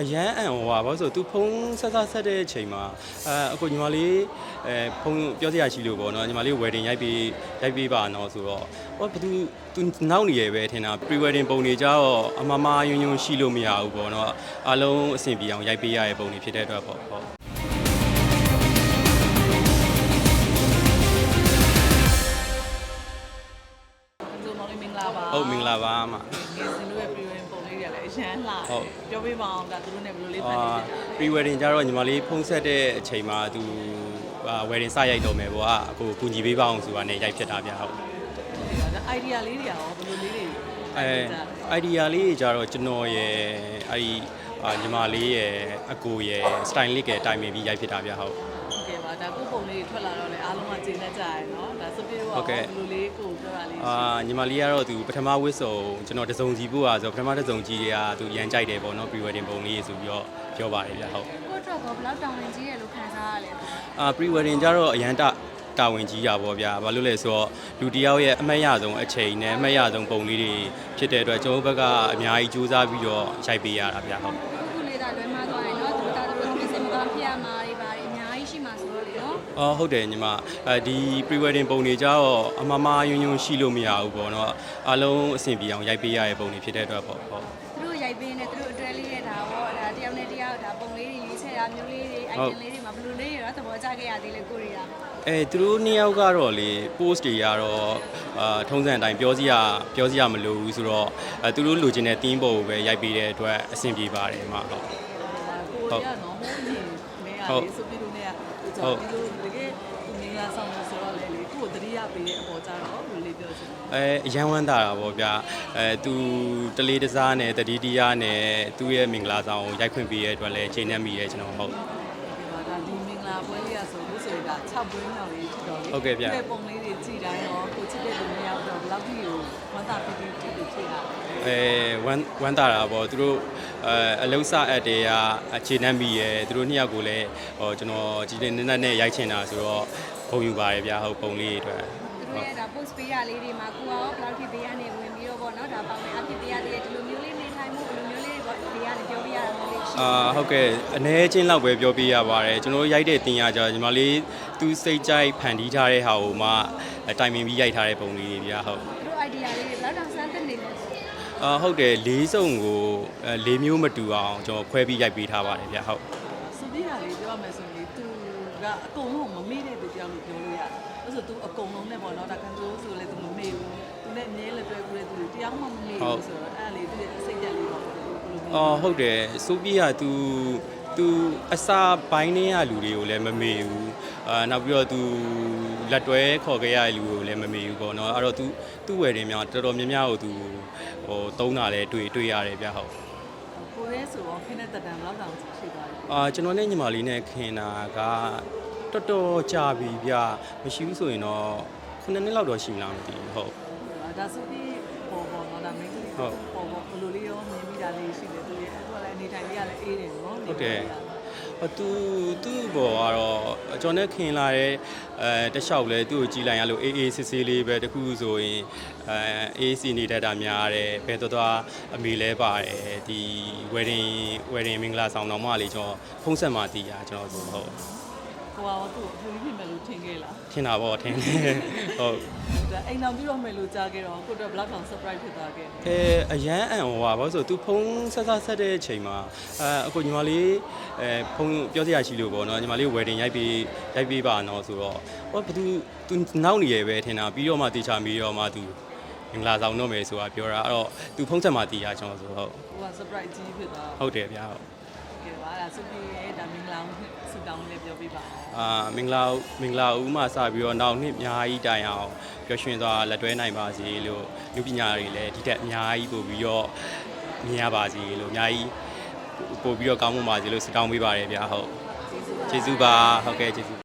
အရန်အံဟိုပါဘာလို့ဆိုသူဖုံးဆက်ဆက်ဆက်တဲ့အချိန်မှာအဲအခုညီမလေးအဲဖုံးပြောစရာရှိလို့ပေါ့နော်ညီမလေး wedding ရိုက်ပြီးရိုက်ပြီးပါနော်ဆိုတော့ဟောဘသူသူနောက်နေရပဲထင်တာ pre wedding ပုံတွေကြတော့အမမယွန်းယွန်းရှိလို့မရဘူးပေါ့နော်အားလုံးအဆင်ပြေအောင်ရိုက်ပေးရတဲ့ပုံတွေဖြစ်တဲ့အတွက်ပေါ့ဟုတ်ဇုံမောင်လေးမင်္ဂလာပါဟုတ်မင်္ဂလာပါအမငယ်စဉ်တို့ရဲ့ pre-wedding ပုံလေး တွေကလည်းအရန်လှဟုတ် ပြောပြပါအောင်ဒါသူတို့နဲ့ဘယ်လိုလေးဖအာန်တီးပြတာ pre wedding ကြတော့ညီမလေးဖုံးဆက်တဲ့အချိန်မှာသူအာ wedding စရိုက်တော့မယ်ပေါ့အခုကူညီပေးပါအောင်ဆိုတာနဲ့ရိုက်ဖြစ်တာဗျဟုတ်ဒီကဒါ idea လေးတွေရောဘယ်လိုလေးတွေအဲ idea လေးတွေကြတော့ကျွန်တော်ရဲ့အဲဒီအာညီမလေးရဲ့အကိုရဲ့ style လေးကတိုင်ပင်ပြီးရိုက်ဖြစ်တာဗျဟုတ်ဟုတ်ကဲ့ပါ ဒါကိုပုံလေးတွေထွက်လာတော့လေအားလုံးကကျေနပ်ကြရယ်နော်ဒါစပီရောဟုတ်ကဲ့ဘယ်လိုလေးကိုပြောတာလေးအာညီမလေးကတော့သူပထမဝစ်စုံကျွန်တော်တစုံစီဖို့อ่ะဆိုတော့ပထမတစုံကြီးတွေကသူရမ်းကြိုက်တယ်ပေါ့နော် pre wedding ပုံလေးဆိုပြီးတော့ပြောပါတယ်ဗျဟုတ်ကိုယ့်အတွက်ကောဘယ်လောက်တောင်းဝင်ကြီးရလို့ခံစားရလဲအာ pre wedding ကြတော့အရန်တတာဝန်ကြီးတာပေါ့ဗျာဘာလို့လဲဆိုတော့လူတစ်ယောက်ရဲ့အမှတ်ရဆုံးအချိန်နဲ့အမှတ်ရဆုံးပုံလေးတွေဖြစ်တဲ့အတွက်ကျွန်တော်တို့ဘက်ကအများကြီးစူးစမ်းပြီးတော့ရိုက်ပေးရတာဗျဟုတ် ခုလေးသာလွယ်မသွားရင်တော့သူတို့တာသူတို့ပြင်စင်မကောင်းဖြစ်ရမှာတွေပါတွေအ များကြီးရှိမှာဆိုတော့လေနော်အော်ဟုတ်တယ်ညီမအဲဒီ pre wedding ပုံတွေကြတော့အမမယွန်းယွန်းရှိလို့မရဘူးပေါ့နော်အားလုံးအဆင်ပြေအောင်ရိုက်ပေးရတဲ့ပုံတွေဖြစ်တဲ့အတွက်ပေါ့ဟုတ်သူတို့ရိုက်ပေးနေသူတို့အတွဲလေးရဲ့ဒါပေါ့ဒါတယောက်နဲ့တယောက်ဒါပုံလေးတွေရွေးချယ်တာမျိုးလေးတွေ item လေးတွေမှာဘယ်လိုလေးတွေတော့သဘောကျခဲ့ရသေးလဲကိုရီးယားအဲသူတို့နှစ်ယောက်ကတော့လေ post တွေကတော့အာထုံးစံအတိုင်းပြောစရာပြောစရာမလိုဘူးဆိုတော့အဲသူတို့လိုချင်တဲ့ theme ပုံကိုပဲရိုက်ပေးတဲ့အတွက်အဆင်ပြေပါတယ်မှာဟုတ် ကိုရီးယားနော်ဟိုး ကြီးမဲရလေးစပီတို့နဲ့ကကျွန်တော်ဒီလိုတကယ်မင်္ဂလာဆောင်လို့ဆိုတော့လေလေကိုယ်တတိယပေးတဲ့အပေါ်ကြတော့ဘယ်လိုလေးပြောချင်လဲအဲအရန်ဝမ်းသာတာပေါ့ဗျာအဲသူတလေးတစားနဲ့တတိတရားနဲ့သူ့ရဲ့မင်္ဂလာဆောင်ကိုရိုက်ခွင့်ပေးရတဲ့အတွက်လည်းချိန်နေမိရဲကျွန်တော်ဟုတ်ဒီမှာဒါဒီမင်္ဂလာပွဲလေးရဆိုလို့ဆိုရင်ဒါ6ပွဲမြောက်လေးဖြစ်တော့လေဟုတ်ကဲ့ဗျဒီပုံလေးတွေကြည်တိုင်းရောကိုချစ်တဲ့လူမျိုးရောက်တော့ဘယ်လောက်ထိကိုဝမ်းသာပီတိဖြစ်ဖြစ်ဖြစ်တာအဲဝမ်းဝမ်းသာတာပေါ့သူတို့ အဲအလုံးစအပ်တွေကအခြေနှက်မိရဲသူတို့နှစ်ယောက်ကိုလည်းဟောကျွန်တော်ကြည်တင်နေနဲ့ရိုက်ချင်တာဆိုတော့ဂုဏ်ယူပါတယ်ဗျာဟုတ်ပုံလေးတွေအတွက်သူတို့ရဲ့ဒါ post ပေးရလေးတွေမှာကိုရောဘယ်လောက်ထိပေးရနေဝင်ပြီးတော့ပေါ့နော်ဒါပေါင်းနေအဖြစ်ပေးရသေးတယ်ဒီလိုမျိုးလေးနေထိုင်မှုဘယ်လိုမျိုးလေးပေါ့ဒီကနေပြောပြရတာမျိုးလေးရှိအာဟုတ်ကဲ့အ ਨੇ ချင်းလောက်ပဲပြောပြရပါတယ်ကျွန်တော်တို့ရိုက်တဲ့တင်ရကြညီမလေးသူစိတ်ကြိုက်ဖန်တီးထားတဲ့ဟာကိုမှတိုင်ပင်ပြီးရိုက်ထားတဲ့ပုံလေးတွေဗျာဟုတ်သူတို့ idea လေးတွေဘယ်လောက်တောင်စမ်းသစ်နေလဲ အာဟုတ်တယ်လေးစုံကိုအဲလေးမျိုးမတူအောင်ကျွန်တော်ခွဲပြီးရိုက်ပေးထားပါတယ်ဗျာဟုတ်စပီးရလေးပြောရမယ်ဆိုရင်သူကအကုန်လုံးမမေ့တဲ့သူတယောက်လို့ပြောလို့ရတယ်။အဲ့ဆိုသူအကုန်လုံးနဲ့ပေါ့နော်ဒါကန်ကျိုးဆိုလည်းသူမမေ့ဘူး။သူနဲ့အမြဲလက်တွဲကူတဲ့သူတယောက်မှမမေ့ဘူးဆိုတော့အဲ့ဒါလေးသူရဲ့အစိတ်တက်လေးပေါ့ဘယ်လိုမျိုးအော်ဟုတ်တယ်ဆိုပြီးက तू तू အစာပိုင်းနေရလူတွေကိုလည်းမမေ့ဘူး အာနောက်ပြီးတော့သူလက်တွဲခေါ်ခဲ့ရတဲ့လူကိုလည်းမမေ့ဘူးပေါ့နော်အဲ့တော့သူသူ့ဝယ်တွေများတော်တော်များများကိုသူဟိုတုံးတာလည်းတွေ့တွေ့ရတယ်ဗျဟုတ်ကိုရဲဆိုတော့ခင်းတဲ့တက်တန်ဘလောက်တောင်ရှိသွားလဲအာကျွန်တော်နဲ့ညီမလေးနဲ့ခင်တာကတော်တော်ကြာပြီဗျမရှိဘူးဆိုရင်တော့ခုနှစ်နှစ်လောက်တော့ရှိလားမသိဘူးဟုတ်ဒါဆိုပြီးပေါ်ပေါ်တော့ဒါမင်းကြီးဟုတ်ပေါ်ပေါ်ဘလိုလေးရောမြင်မိတာလေးရှိတယ်သူရဲ့အခုလည်းအနေထိုင်လေးကလည်းအေးတယ်နော်ဟုတ်တယ် သူသူ့ဘောကတော့ကျွန်တော်နဲ့ခင်လာတဲ့အဲတလျှောက်လဲသူ့ကိုကြည်လိုက်ရလို့အေးအေးဆေးဆေးလေးပဲတခုဆိုရင်အဲအေးစီနေတတ်တာများတယ်ဘယ်တော့တော့အမေလဲပါတယ်ဒီ wedding wedding မင်္ဂလာဆောင်တော်မလေးကျွန်တော်ဖုံးဆက်မှတည်ရကျွန်တော်ဆိုဟုတ် ကိုကတော့သူ့ကိုအပြူကြီးပြင်မယ်လို့ထင်ခဲ့လားထင်တာပေါ့ထင်တယ်ဟုတ်ဒါအိမ်တော်ပြုတော့မယ်လို့ကြားခဲ့တော့ကိုတော့ဘယ်လောက်တောင် surprise ဖြစ်သွားခဲ့လဲအဲအရန်အံဟိုပါဘာလို့ဆိုသူဖုံးဆက်ဆက်ဆက်တဲ့အချိန်မှာအဲအခုညီမလေးအဲဖုံးပြောစရာရှိလို့ပေါ့နော်ညီမလေး wedding ရိုက်ပြီးရိုက်ပြီးပါနော်ဆိုတော့ဟောဘသူသူနောက်နေရပဲထင်တာပြီးတော့မှတေချာပြီးတော့မှသူမင်္ဂလာဆောင်တော့မယ်ဆိုတာပြောတာအဲ့တော့သူဖုံးဆက်မှတည်ရကျွန်တော်ဆိုဟုတ်ကိုက surprise ကြီးဖြစ်သွားဟုတ်တယ်ဗျာဟုတ် ကဲပါအဲ့ဒါစုပြီးရဲဒါမင်္ဂလာဦးဆူတောင်းလေးပြောပြပါအောင်အာမင်္ဂလာမင်္ဂလာဦးမှစပြီးတော့နောက်နှစ်အများကြီးတိုင်အောင်ပျော်ရွှင်စွာလက်တွဲနိုင်ပါစေလို့လူပညာတွေလည်းဒီတက်အများကြီးပို့ပြီးတော့မြင်ရပါစေလို့အများကြီးပို့ပြီးတော့ကောင်းမွန်ပါစေလို့ဆုတောင်းပေးပါရစေဗျာဟုတ်ကျေးဇူးပါကျေးဇူးပါဟုတ်ကဲ့ကျေးဇူး